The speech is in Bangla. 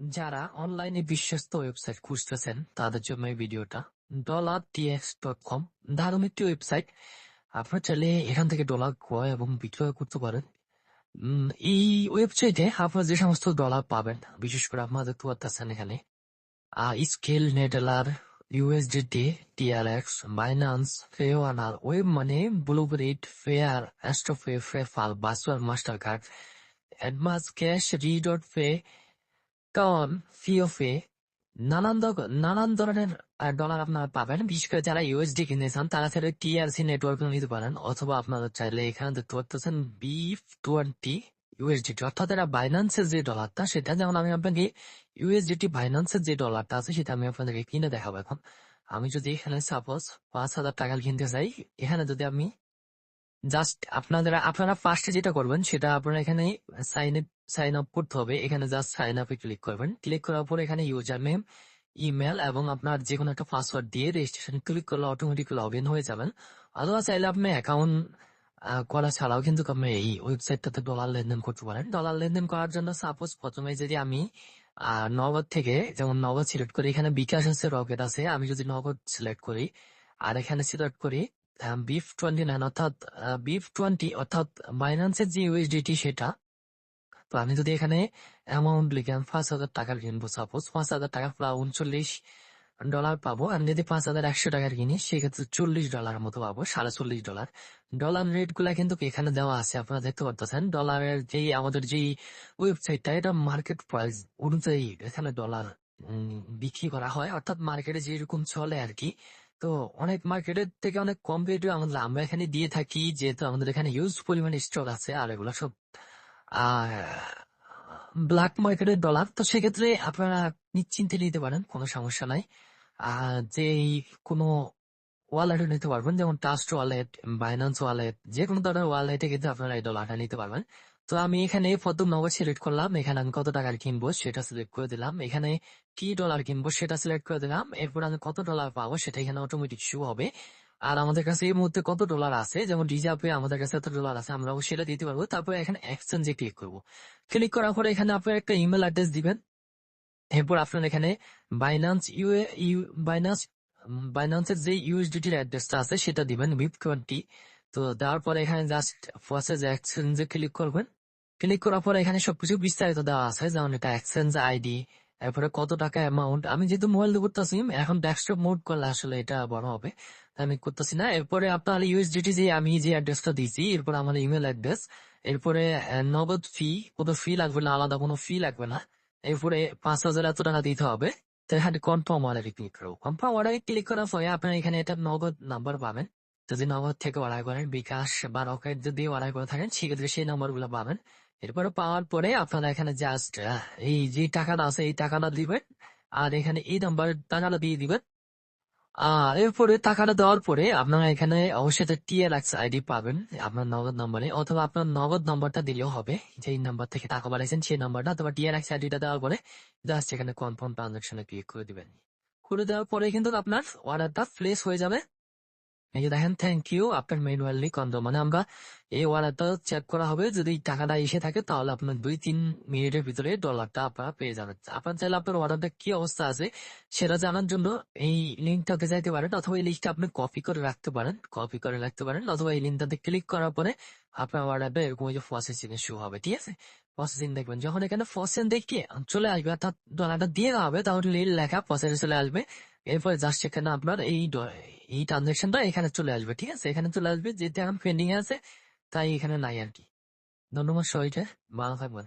যারা অনলাইনে বিশ্বস্ত ওয়েবসাইট খুঁজতেছেন, তাদের জন্য এই ভিডিওটা ডলার টিএক্স ডট কম দারুণ একটি ওয়েবসাইট। আপনারা চাইলে এখান থেকে ডলার ক্রয় এবং বিক্রয় করতে পারেন। এই ওয়েবসাইটে আপনারা যে সমস্ত ডলার পাবেন, বিশেষ করে আপনারা দেখতে পাচ্ছেন এখানে। স্কেল নেডালার ইউএসডিটি টিআরএক্স বাইনান্স ফেওয়ানার ওয়েব মানে ব্লুবেরিট ফেয়ার অ্যাস্ট্রোফে ফ্রেফাল বাসওয়ার মাস্টার কার্ড অ্যাডভান্স ক্যাশ রিডট ফে কন ফিওফে নানান দ- নানান ধরনের ডলার আপনারা পাবেন। বিশেষ করে যারা ইউএসডি কিনতে চান, তারা চাইলে টিআরসি নেটওয়ার্ক নিতে পারেন। অথবা আপনারা চাইলে এখানে দেখতে পাচ্ছেন বিফ টোয়েন্টি ইউএসডিটি অর্থাৎ এরা বাইন্যান্সের যে ডলারটা সেটা যেমন আমি আপনাকে ইউএসডিটি বাইন্যান্সের যে ডলারটা আছে, সেটা আমি আপনাদেরকে কিনে দেখাবো এখন। আমি যদি এখানে সাপোজ পাঁচ হাজার টাকা কিনতে চাই, এখানে যদি আমি জাস্ট আপনাদের আপনারা ফার্স্টে যেটা করবেন, সেটা আপনারা এখানে সাইন সাইন আপ করতে হবে, এখানে জাস্ট সাইন আপে ক্লিক করবেন। ক্লিক করার পর এখানে ইউজার নেম ইমেল এবং আপনার যে কোনো একটা পাসওয়ার্ড দিয়ে রেজিস্ট্রেশন ক্লিক করলে অটোমেটিক লগ ইন হয়ে যাবেন। অথবা চাইলে আপনি অ্যাকাউন্ট করা ছাড়াও কিন্তু আপনি এই ওয়েবসাইটটাতে ডলার লেনদেন করতে পারেন। ডলার লেনদেন করার জন্য সাপোজ প্রথমে যদি আমি নগদ থেকে, যেমন নগদ সিলেক্ট করি, এখানে বিকাশ আছে রকেট আছে, আমি যদি নগদ সিলেক্ট করি, আর এখানে সিলেক্ট করি বিফ টোয়েন্টি নাইন অর্থাৎ বিফ টোয়েন্টি অর্থাৎ বাইন্যান্সের যে ইউএসডিটি সেটা তো আমি যদি এখানে অ্যামাউন্ট লিখে আমি পাঁচ হাজার টাকার কিনবো সাপোজ পাঁচ হাজার টাকা উনচল্লিশ ডলার পাবো আর যদি পাঁচ হাজার একশো টাকার কিনি, সেক্ষেত্রে চল্লিশ ডলার মতো পাবো, সাড়ে চল্লিশ ডলার ডলার রেটগুলা কিন্তু এখানে দেওয়া আছে, আপনারা দেখতে পারতেছেন। ডলারের যেই, আমাদের যেই ওয়েবসাইটটা এটা মার্কেট প্রাইস অনুযায়ী এখানে ডলার বিক্রি করা হয়। অর্থাৎ মার্কেটে যেরকম চলে আর কি তো অনেক মার্কেটের থেকে অনেক কম রেটে আমরা এখানে দিয়ে থাকি, যেহেতু আমাদের এখানে ইউজ পরিমাণ স্টক আছে, আর এগুলো সব ব্ল্যাক মার্কেটের ডলার তো সেক্ষেত্রে আপনারা নিশ্চিন্তে নিতে পারেন, কোনো সমস্যা নাই। আর যে কোনো ওয়ালেটে নিতে পারবেন, যেমন ট্রাস্ট ওয়ালেট বাইন্যান্স ওয়ালেট যে কোনো ধরনের ওয়ালেটে কিন্তু আপনারা এই ডলারটা নিতে পারবেন। তো আমি এখানে প্রথম নগদ সিলেক্ট করলাম, এখানে আমি কত টাকার কিনবো সেটা সিলেক্ট করে দিলাম। এখানে কি ডলার কিনবো সেটা সিলেক্ট করে দিলাম, এরপর আমি কত ডলার পাবো সেটা এখানে অটোমেটিক শো হবে। আর আমাদের কাছে এই মুহূর্তে কত ডলার আছে? যেমন রিজার্ভে আমাদের কাছে এত ডলার আছে, আমরা সেটা দিতে পারব। তারপরে এখানে এক্সচেঞ্জে ক্লিক করব। ক্লিক করার পরে এখানে আপনার একটা ইমেল অ্যাড্রেস দিবেন। এরপর আপনার এখানে বাইন্যান্স ইউ বাইন্যান্স বাইন্যান্সের যে ইউএসডিটির অ্যাড্রেসটা আছে, সেটা দিবেন বিপ টোয়েন্টি তো দেওয়ার পরে এখানে জাস্ট প্রসেস এক্সচেঞ্জে ক্লিক করবেন। ক্লিক করার পরে এখানে সবকিছু বিস্তারিত দেওয়া আছে, যেমন এটা এক্সচেঞ্জ আইডি এরপরে কত টাকা অ্যামাউন্ট আমি যেহেতু মোবাইল দিয়ে করতেছি, এখন ডেস্কটপ মোড করলে আসলে এটা বড় হবে। আমি করতেছি না। এরপরে আপনার ইউএসডিটি যে আমি যে অ্যাড্রেসটা দিয়েছি, এরপর আমার ইমেল অ্যাড্রেস এরপরে নগদ ফি কোনো ফি লাগবে না, আলাদা কোনো ফি লাগবে না। এরপরে পাঁচ হাজার এত টাকা দিতে হবে। কনফার্ম অর্ডারে ক্লিক করব। কনফার্ম অর্ডারে ক্লিক করার পরে আপনার এখানে এটা নগদ নাম্বার পাবেন। যদি নগদ থেকে অর্ডার করেন, বিকাশ বা রকেট যদি অর্ডার করে থাকেন, সেক্ষেত্রে সেই নাম্বারগুলো পাবেন। এরপরে পাওয়ার পরে আপনারা এখানে জাস্ট এই যে টাকাটা আছে, এই টাকাটা দিবেন। আর এখানে এই নাম্বার টাকাটা দিয়ে দিবেন। আর এরপরে টাকাটা দেওয়ার পরে আপনারা এখানে অবশ্যই টিএলএক্স আইডি পাবেন আপনার নগদ নম্বরে অথবা আপনার নগদ নম্বরটা দিলেও হবে। যেই নাম্বার থেকে টাকা পাঠাইছেন সেই নাম্বারটা অথবা টিএলএক্স আইডিটা দেওয়ার পরে জাস্ট এখানে কনফার্ম ট্রানজাকশনে ক্লিক করে দিবেন। করে দেওয়ার পরে কিন্তু আপনার অর্ডারটা প্লেস হয়ে যাবে। এই যে দেখেন থ্যাংক ইউ আপনার ম্যানুয়ালি কন্দ মানে আমরা এই অর্ডারটা চেক করা হবে, যদি টাকাটা এসে থাকে, তাহলে আপনার দুই তিন মিনিটের ভিতরে ডলারটা আপনারা পেয়ে যাবেন। আপনার চাইলে আপনার অর্ডারটা কি অবস্থা আছে, সেটা জানার জন্য এই যাইতে পারেন, অথবা এই আপনি কপি করে রাখতে পারেন কপি করে রাখতে পারেন, অথবা এই লিঙ্কটাতে ক্লিক করার পরে আপনার অর্ডারটা এরকম যে প্রসেসিং শো হবে, ঠিক আছে? প্রসেসিং দেখবেন, যখন এখানে প্রসেসিং দেখে চলে আসবে, অর্থাৎ ডলারটা দিয়ে দেওয়া হবে তাহলে লেখা প্রসেসে চলে আসবে। এরপরে জাস্ট এখানে আপনার এই এই ট্রানজেকশনটা এখানে চলে আসবে, ঠিক আছে? এখানে চলে আসবে, যেটা এখন পেন্ডিং আছে, তাই এখানে নাই আর কি। ধন্যবাদ সবাইকে, ভালো থাকবেন।